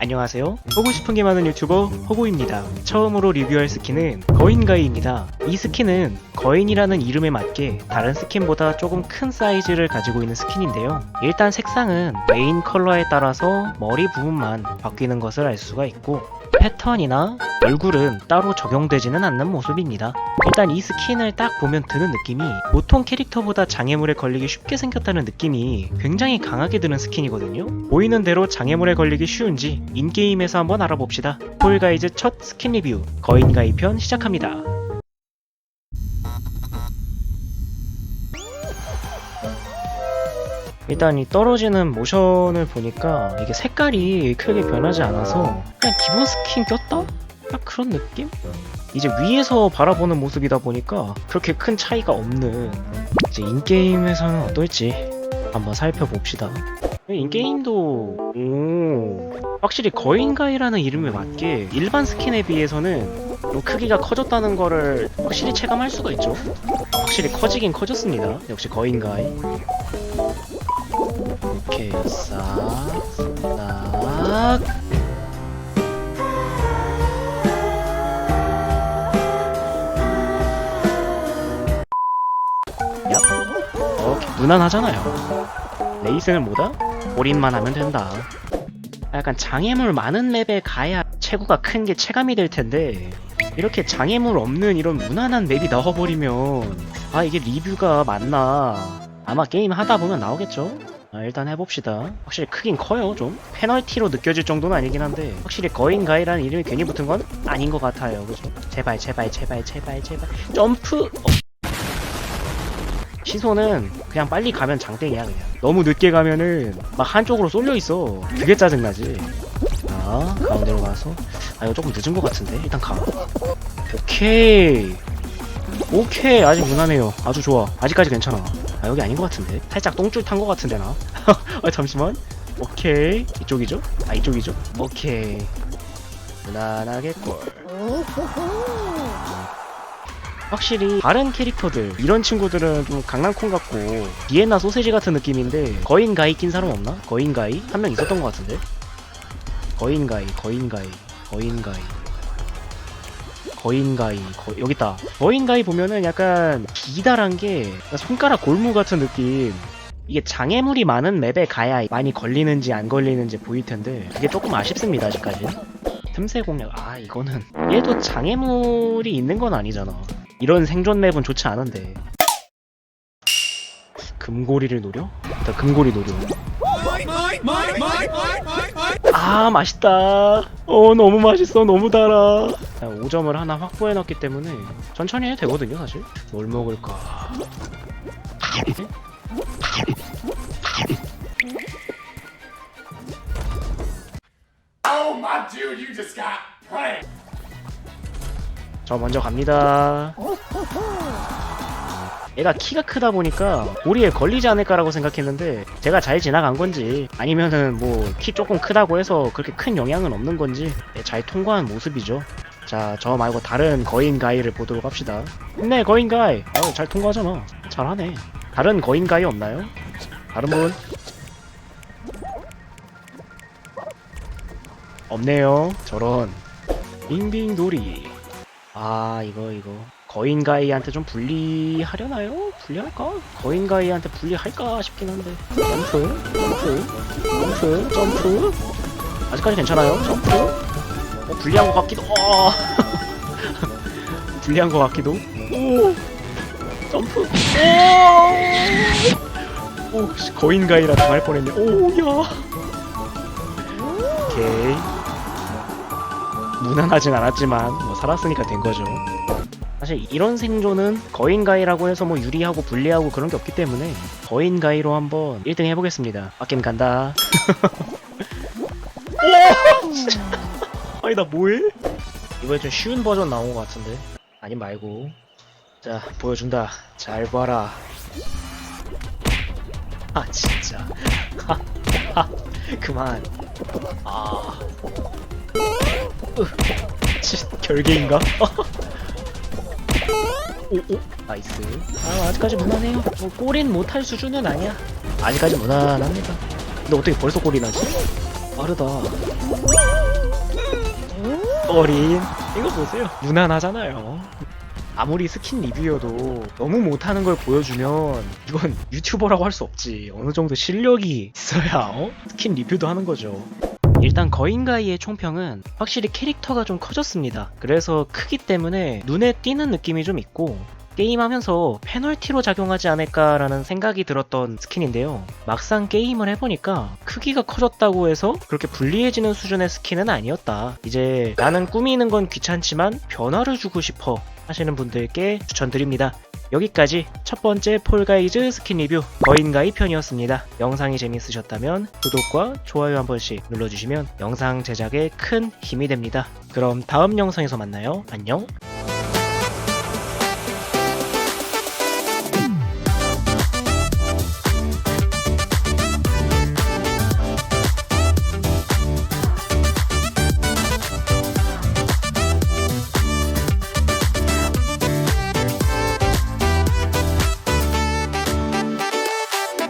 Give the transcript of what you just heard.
안녕하세요. 보고 싶은 게 많은 유튜버 호구입니다. 처음으로 리뷰할 스킨은 거인가이입니다. 이 스킨은 거인이라는 이름에 맞게 다른 스킨보다 조금 큰 사이즈를 가지고 있는 스킨인데요. 일단 색상은 메인 컬러에 따라서 머리 부분만 바뀌는 것을 알 수가 있고 패턴이나 얼굴은 따로 적용되지는 않는 모습입니다. 일단 이 스킨을 딱 보면 드는 느낌이 보통 캐릭터보다 장애물에 걸리기 쉽게 생겼다는 느낌이 굉장히 강하게 드는 스킨이거든요. 보이는 대로 장애물에 걸리기 쉬운지 인게임에서 한번 알아봅시다. 폴가이즈 첫 스킨 리뷰 거인가이 편 시작합니다. 일단 이 떨어지는 모션을 보니까 이게 색깔이 크게 변하지 않아서 그냥 기본 스킨 꼈다? 딱 그런 느낌? 이제 위에서 바라보는 모습이다 보니까 그렇게 큰 차이가 없는 이제 인게임에서는 어떨지 한번 살펴봅시다. 인게임도 오 확실히 거인가이라는 이름에 맞게 일반 스킨에 비해서는 좀 크기가 커졌다는 거를 확실히 체감할 수가 있죠. 확실히 커지긴 커졌습니다. 역시 거인가이. 이렇게 싹, 싹. 무난하잖아요. 레이스는 뭐다? 올인만 하면 된다. 약간 장애물 많은 맵에 가야 체구가 큰 게 체감이 될 텐데 이렇게 장애물 없는 이런 무난한 맵이 나와버리면 아 이게 리뷰가 맞나 아마 게임 하다 보면 나오겠죠? 아, 일단 해봅시다. 확실히 크긴 커요, 좀. 페널티로 느껴질 정도는 아니긴 한데, 확실히 거인가이라는 이름이 괜히 붙은 건 아닌 것 같아요, 그죠? 제발, 제발, 제발, 제발, 제발. 점프! 어. 시소는 그냥 빨리 가면 장땡이야, 그냥. 너무 늦게 가면은 막 한쪽으로 쏠려 있어. 그게 짜증나지. 자, 가운데로 가서. 아, 이거 조금 늦은 것 같은데? 일단 가. 오케이. 오케이 아직 무난해요 아주 좋아 아직까지 괜찮아 아 여기 아닌 것 같은데 살짝 똥줄 탄 것 같은데 나 아, 잠시만 오케이 이쪽이죠? 아 이쪽이죠? 오케이 무난하겠걸 확실히 다른 캐릭터들 이런 친구들은 좀 강낭콩 같고 비엔나 소세지 같은 느낌인데 거인가이 낀 사람 없나? 거인가이? 한 명 있었던 것 같은데? 거인가이 거인가이 거인가이. 거인가이 거, 여기 있다. 거인가이 보면은 약간 기다란 게 손가락 골무 같은 느낌. 이게 장애물이 많은 맵에 가야 많이 걸리는지 안 걸리는지 보일 텐데 그게 조금 아쉽습니다 아직까지 틈새 공략 아 이거는. 얘도 장애물이 있는 건 아니잖아 이런 생존 맵은 좋지 않은데. 금고리를 노려? 일단 금고리 노려. 아 맛있다. 어 너무 맛있어. 너무 달아. 5점을 하나 확보해 놨기 때문에 천천히 해도 되거든요 사실. 뭘 먹을까? Oh my dude, you just got pranked. 저 먼저 갑니다. 얘가 키가 크다 보니까 고리에 걸리지 않을까라고 생각했는데 제가 잘 지나간 건지 아니면은 뭐 키 조금 크다고 해서 그렇게 큰 영향은 없는 건지 네, 잘 통과한 모습이죠. 자 저 말고 다른 거인 가이를 보도록 합시다. 네 거인 가이. 어, 잘 통과하잖아 잘하네. 다른 거인 가이 없나요? 다른 분? 없네요. 저런 빙빙돌이 아 이거 이거. 거인가이한테 좀 불리하려나요? 불리할까? 거인가이한테 불리할까 싶긴 한데. 점프? 점프? 점프? 점프? 아직까지 괜찮아요? 점프? 어 불리한 것 같기도 어. 불리한 것 같기도. 오! 점프! 오! 오, 씨, 거인가이라 당할 뻔했네. 오야! 오케이. 무난하진 않았지만. 뭐 살았으니까 된 거죠. 사실 이런 생존은 거인가이라고 해서 뭐 유리하고 불리하고 그런 게 없기 때문에 거인가이로 한번 1등 해보겠습니다. 아겜 간다. 아니 나 뭐해? 이번에 좀 쉬운 버전 나온 것 같은데 아니 말고 자 보여준다 잘 봐라 아 진짜 그만 아 으, 치, 결계인가? 오, 오, 나이스. 아, 아직까지 무난해요. 뭐, 골인 못할 수준은 아니야. 아직까지 무난합니다. 근데 어떻게 벌써 골이 나지? 빠르다. 어린 이거 보세요 무난하잖아요 아무리 스킨 리뷰여도 너무 못하는 걸 보여주면 이건 유튜버라고 할 수 없지 어느 정도 실력이 있어야 어? 스킨 리뷰도 하는 거죠 일단 거인가이의 총평은 확실히 캐릭터가 좀 커졌습니다 그래서 크기 때문에 눈에 띄는 느낌이 좀 있고 게임하면서 페널티로 작용하지 않을까라는 생각이 들었던 스킨인데요. 막상 게임을 해보니까 크기가 커졌다고 해서 그렇게 불리해지는 수준의 스킨은 아니었다. 이제 나는 꾸미는 건 귀찮지만 변화를 주고 싶어 하시는 분들께 추천드립니다. 여기까지 첫 번째 폴가이즈 스킨 리뷰 거인가이 편이었습니다. 영상이 재밌으셨다면 구독과 좋아요 한 번씩 눌러주시면 영상 제작에 큰 힘이 됩니다. 그럼 다음 영상에서 만나요. 안녕!